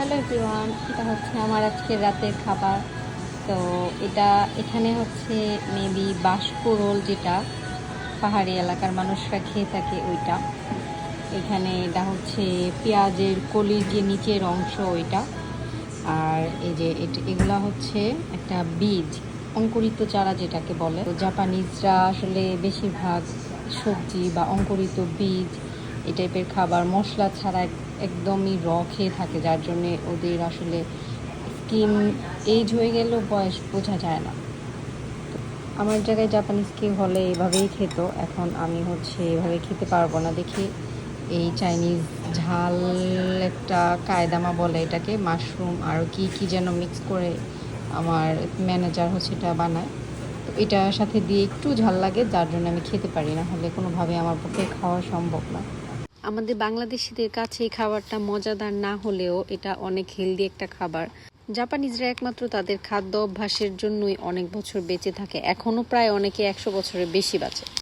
Hello everyone, এটা হচ্ছে আমার আজকের রাতের খাবার। তো এটা এখানে হচ্ছে মেবি বাঁশপুরোল যেটা পাহাড়ি এলাকার মানুষরা খেয়ে থাকে ওইটা। এখানে এটা হচ্ছে পেঁয়াজের কলির যে নিচের অংশ ওইটা। আর এই যে এগুলা হচ্ছে একটা বীজ, অঙ্কুরিত চারা যেটাকে বলে। জাপানিজরা আসলে বেশিরভাগ সবজি বা অঙ্কুরিত বীজ এই টাইপের খাবার, মশলা ছাড়া একদমই র খেয়ে থাকে, যার জন্য ওদের আসলে স্কিন এজ হয়ে গেলেও বয়স বোঝা যায় না। আমার জায়গায় জাপানিজ কেউ হলে এভাবেই খেত, এখন আমি হচ্ছে এভাবে খেতে পারব না। দেখি এই চাইনিজ ঝাল একটা কায়দামা বলে এটাকে মাশরুম আর কি কি যেন মিক্স করে আমার ম্যানেজার হচ্ছে এটা বানায়। তো এটার সাথে দিয়ে একটু ঝাল লাগে, যার জন্য আমি খেতে পারি না, হলে কোনোভাবে আমার পক্ষে খাওয়া সম্ভব না। আমাদের বাংলাদেশিদের কাছে এই খাবারটা মজাদার না হলেও এটা অনেক হেলদি একটা খাবার। জাপানিজরা একমাত্র তাদের খাদ্য অভ্যাসের জন্যই অনেক বছর বেঁচে থাকে। এখনও প্রায় অনেকে একশো বছরের বেশি বাঁচে।